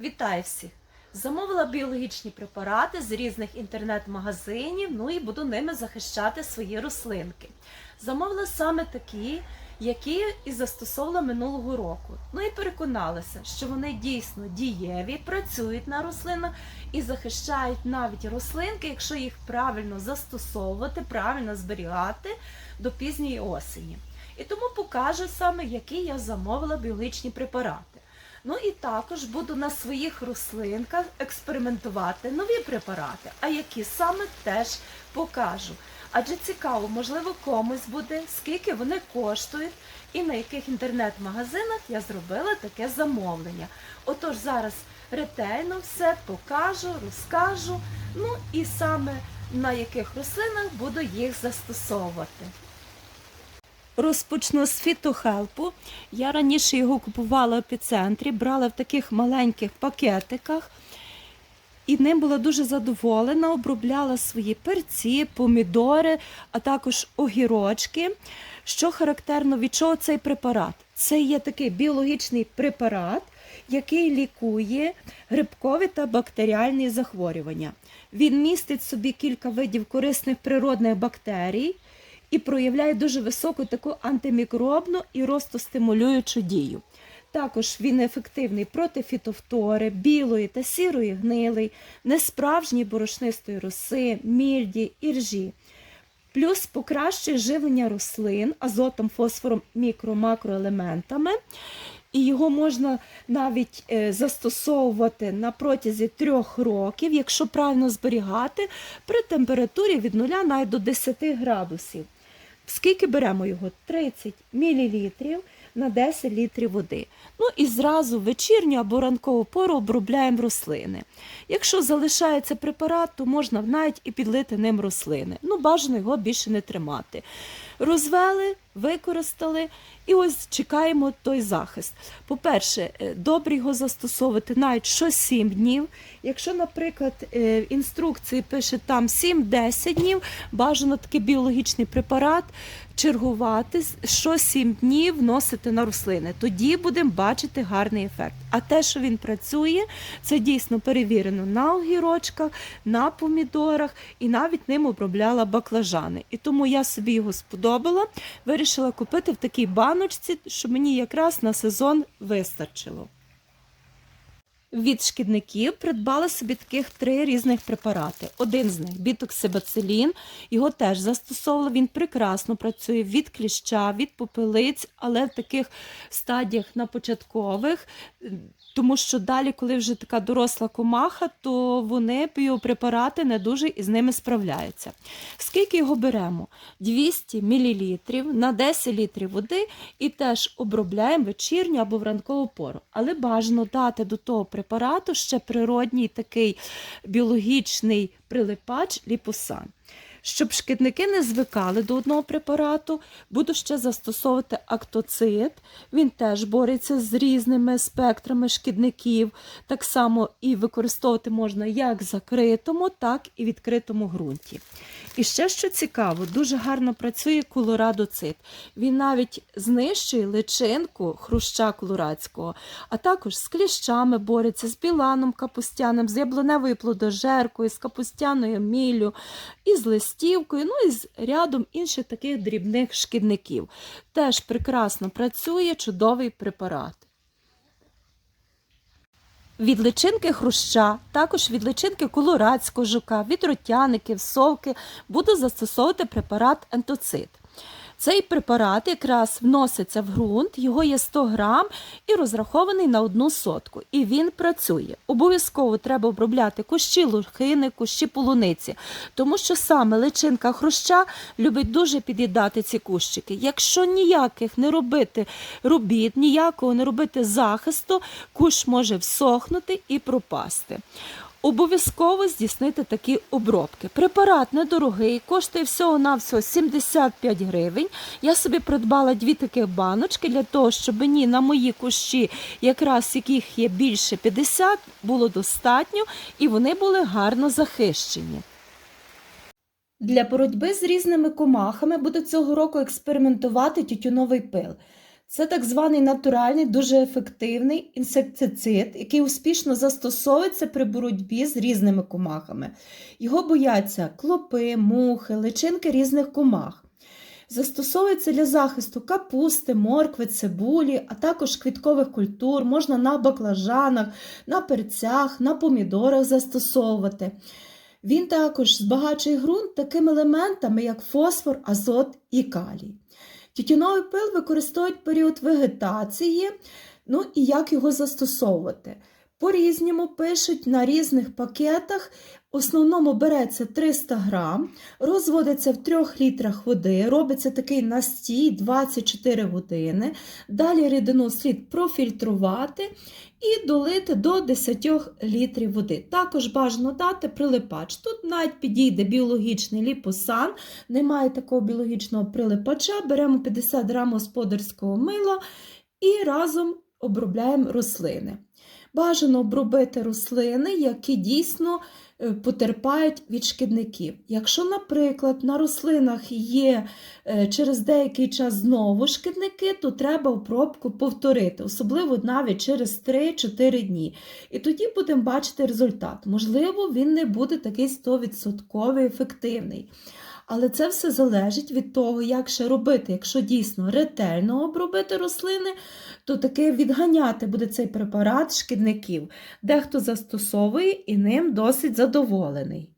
Вітаю всіх! Замовила біологічні препарати з різних інтернет-магазинів, ну і буду ними захищати свої рослинки. Замовила саме такі, які і застосовувала минулого року. Ну і переконалася, що вони дійсно дієві, працюють на рослинах і захищають навіть рослинки, якщо їх правильно застосовувати, правильно зберігати до пізньої осені. І тому покажу саме, які я замовила біологічні препарати. Ну і також буду на своїх рослинках експериментувати нові препарати, а які саме теж покажу. Адже цікаво, можливо, комусь буде, скільки вони коштують і на яких інтернет-магазинах я зробила таке замовлення. Отож, зараз ретельно все покажу, розкажу, ну і саме на яких рослинах буду їх застосовувати. Розпочну з фітохелпу. Я раніше його купувала в епіцентрі, брала в таких маленьких пакетиках і ним була дуже задоволена, обробляла свої перці, помідори, а також огірочки. Що характерно від чого цей препарат? Це є такий біологічний препарат, який лікує грибкові та бактеріальні захворювання. Він містить в собі кілька видів корисних природних бактерій і проявляє дуже високу таку антимікробну і ростостимулюючу дію. Також він ефективний проти фітофтори, білої та сірої гнили, несправжньої борошнистої роси, мільді, іржі. Плюс покращує живлення рослин азотом, фосфором, мікро-макроелементами. І його можна навіть е, застосовувати на протязі трьох років, якщо правильно зберігати, при температурі від 0 навіть до 10 градусів. Скільки беремо його? 30 мл на 10 літрів води. Ну і зразу вечірню або ранкову пору обробляємо рослини. Якщо залишається препарат, то можна навіть і підлити ним рослини. Ну, бажано його більше не тримати. Розвели, використали і ось чекаємо той захист. По-перше, е, добре його застосовувати навіть що 7 днів. Якщо, наприклад, е, в інструкції пише там 7-10 днів, бажано такий біологічний препарат чергувати, що 7 днів вносити на рослини. Тоді будемо бачити гарний ефект. А те, що він працює, це дійсно перевірено на огірочках, на помідорах і навіть ним обробляла баклажани. І тому я собі його сподобала, вирішила купити в такій баночці, щоб мені якраз на сезон вистачило. Від шкідників придбала собі таких три різних препарати. Один з них бітоксибацилін. Його теж застосовувала. Він прекрасно працює від кліща, від попелиць, але в таких стадіях на початкових. Тому що далі, коли вже така доросла комаха, то вони біопрепарати не дуже із ними справляються. Скільки його беремо? 200 мл на 10 літрів води і теж обробляємо вечірню або в ранкову пору. Але бажано дати до того препарату ще природній такий біологічний прилипач ліпосан. Щоб шкідники не звикали до одного препарату, буду ще застосовувати актоцит. Він теж бореться з різними спектрами шкідників. Так само і використовувати можна як в закритому, так і відкритому ґрунті. І ще що цікаво, дуже гарно працює колорадоцит. Він навіть знищує личинку хруща колорадського, а також з кліщами бореться, з біланом капустяним, з яблуневою плодожеркою, з капустяною міллю, і з листівкою, ну і з рядом інших таких дрібних шкідників. Теж прекрасно працює чудовий препарат. Від личинки хруща, також від личинки колорадського жука, від ротяників, совки буду застосовувати препарат ентоцит. Цей препарат якраз вноситься в ґрунт, його є 100 грам і розрахований на одну сотку. І він працює. Обов'язково треба обробляти кущі лухини, кущі полуниці, тому що саме личинка хруща любить дуже під'їдати ці кущики. Якщо ніяких не робити робіт, ніякого не робити захисту, кущ може всохнути і пропасти. Обов'язково здійснити такі обробки. Препарат недорогий, коштує всього-навсього 75 гривень. Я собі придбала дві таких баночки для того, щоб мені на мої кущі, якраз яких є більше 50, було достатньо і вони були гарно захищені. Для боротьби з різними комахами буду цього року експериментувати тютюновий пил. Це так званий натуральний, дуже ефективний інсектицид, який успішно застосовується при боротьбі з різними комахами. Його бояться клопи, мухи, личинки різних комах. Застосовується для захисту капусти, моркви, цибулі, а також квіткових культур, можна на баклажанах, на перцях, на помідорах застосовувати. Він також збагачує ґрунт такими елементами, як фосфор, азот і калій. Тютюновий пил використовують період вегетації, ну і як його застосовувати. По-різному пишуть на різних пакетах. В основному береться 300 грам, розводиться в 3 літрах води, робиться такий настій 24 години. Далі рідину слід профільтрувати і долити до 10 літрів води. Також бажано дати прилипач. Тут навіть підійде біологічний ліпосан, немає такого біологічного прилипача, беремо 50 грам господарського мила і разом обробляємо рослини. Бажано обробити рослини, які дійсно е, потерпають від шкідників. Якщо, наприклад, на рослинах є е, через деякий час знову шкідники, то треба обробку повторити, особливо навіть через 3-4 дні. І тоді будемо бачити результат. Можливо, він не буде такий 100% ефективний. Але це все залежить від того, як ще робити. Якщо дійсно ретельно обробити рослини, то таки відганяти буде цей препарат шкідників. Дехто застосовує і ним досить задоволений.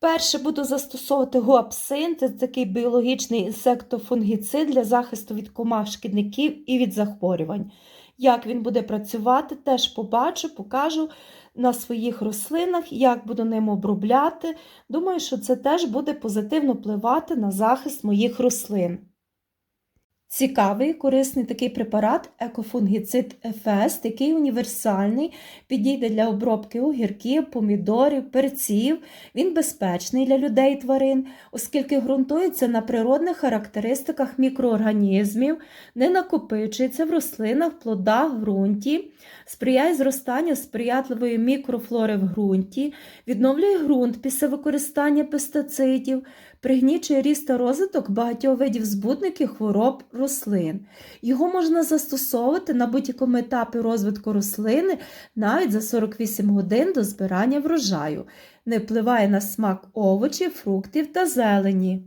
Перше буду застосовувати гуапсин, це такий біологічний інсектофунгіцид для захисту від комах шкідників і від захворювань. Як він буде працювати, теж побачу, покажу на своїх рослинах, як буду ним обробляти. Думаю, що це теж буде позитивно впливати на захист моїх рослин. Цікавий, корисний такий препарат екофунгіцид Ефест, який універсальний, підійде для обробки огірків, помідорів, перців. Він безпечний для людей тварин, оскільки ґрунтується на природних характеристиках мікроорганізмів, не накопичується в рослинах, плодах, ґрунті, сприяє зростанню сприятливої мікрофлори в ґрунті, відновлює ґрунт після використання пестицидів, пригнічує ріст та розвиток багатьох видів збудників хвороб рослин. Його можна застосовувати на будь-якому етапі розвитку рослини навіть за 48 годин до збирання врожаю, не впливає на смак овочів, фруктів та зелені.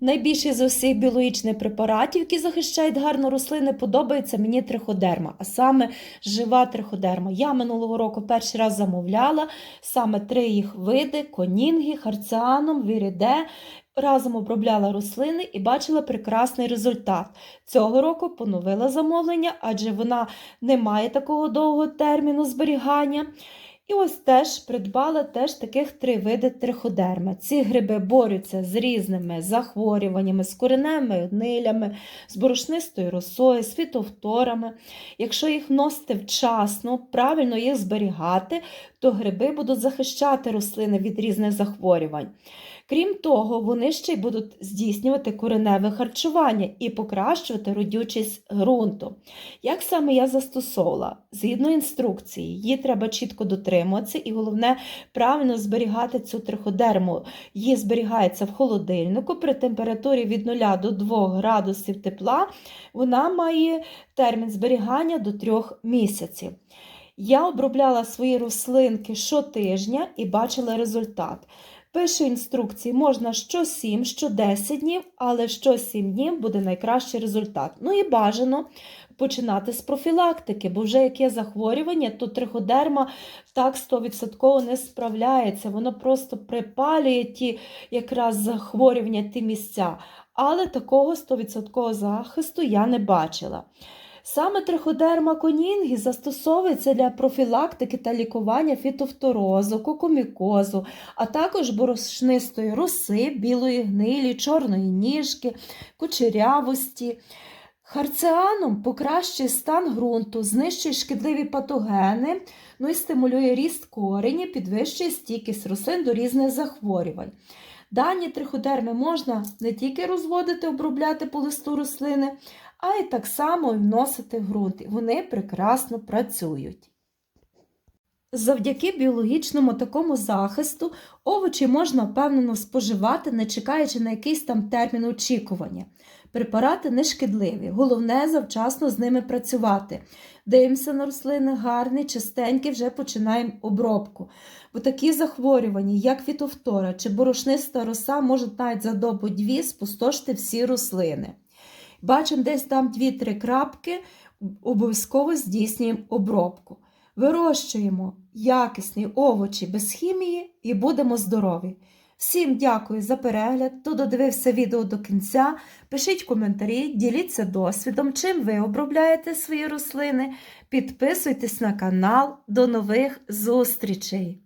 Найбільший з усіх біологічних препаратів, які захищають гарно рослини, подобається мені триходерма, а саме жива триходерма. Я минулого року перший раз замовляла саме три їх види: конінги, харціаном, віріде. Разом обробляла рослини і бачила прекрасний результат. Цього року поновила замовлення, адже вона не має такого довгого терміну зберігання. І ось теж придбала теж таких три види триходерми. Ці гриби борються з різними захворюваннями, з кореневими гнилями, з борошнистою росою, з фітовторами. Якщо їх вносити вчасно, правильно їх зберігати, то гриби будуть захищати рослини від різних захворювань. Крім того, вони ще й будуть здійснювати кореневе харчування і покращувати родючість ґрунту. Як саме я застосовувала? Згідно інструкції, її треба чітко дотримуватися, і головне правильно зберігати цю триходерму. Її зберігається в холодильнику при температурі від 0 до 2 градусів тепла. Вона має термін зберігання до 3 місяців. Я обробляла свої рослинки щотижня і бачила результат. Пише інструкції, можна що 7, що 10 днів, але що 7 днів буде найкращий результат. Ну і бажано починати з профілактики, бо вже яке захворювання, то триходерма так 100% не справляється. Воно просто припалює ті якраз захворювання, ті місця. Але такого 100% захисту я не бачила. Саме триходерма конінгі застосовується для профілактики та лікування фітофторозу, кокомікозу, а також борошнистої роси, білої гнилі, чорної ніжки, кучерявості. Харціаном покращує стан ґрунту, знищує шкідливі патогени, ну і стимулює ріст корені, підвищує стійкість рослин до різних захворювань. Дані триходерми можна не тільки розводити, обробляти по листу рослини, а й так само вносити в. Вони прекрасно працюють. Завдяки біологічному такому захисту овочі можна впевнено споживати, не чекаючи на якийсь там термін очікування. Препарати не шкідливі, головне завчасно з ними працювати. Дивимося на рослини гарні, чистенькі, вже починаємо обробку. Бо такі захворювання, як фітофтора чи борошниста роса, можуть навіть за добу дві спустошити всі рослини. Бачимо десь там 2-3 крапки, обов'язково здійснюємо обробку. Вирощуємо якісні овочі без хімії і будемо здорові. Всім дякую за перегляд. Хто додивився відео до кінця. Пишіть коментарі, діліться досвідом, чим ви обробляєте свої рослини. Підписуйтесь на канал. До нових зустрічей!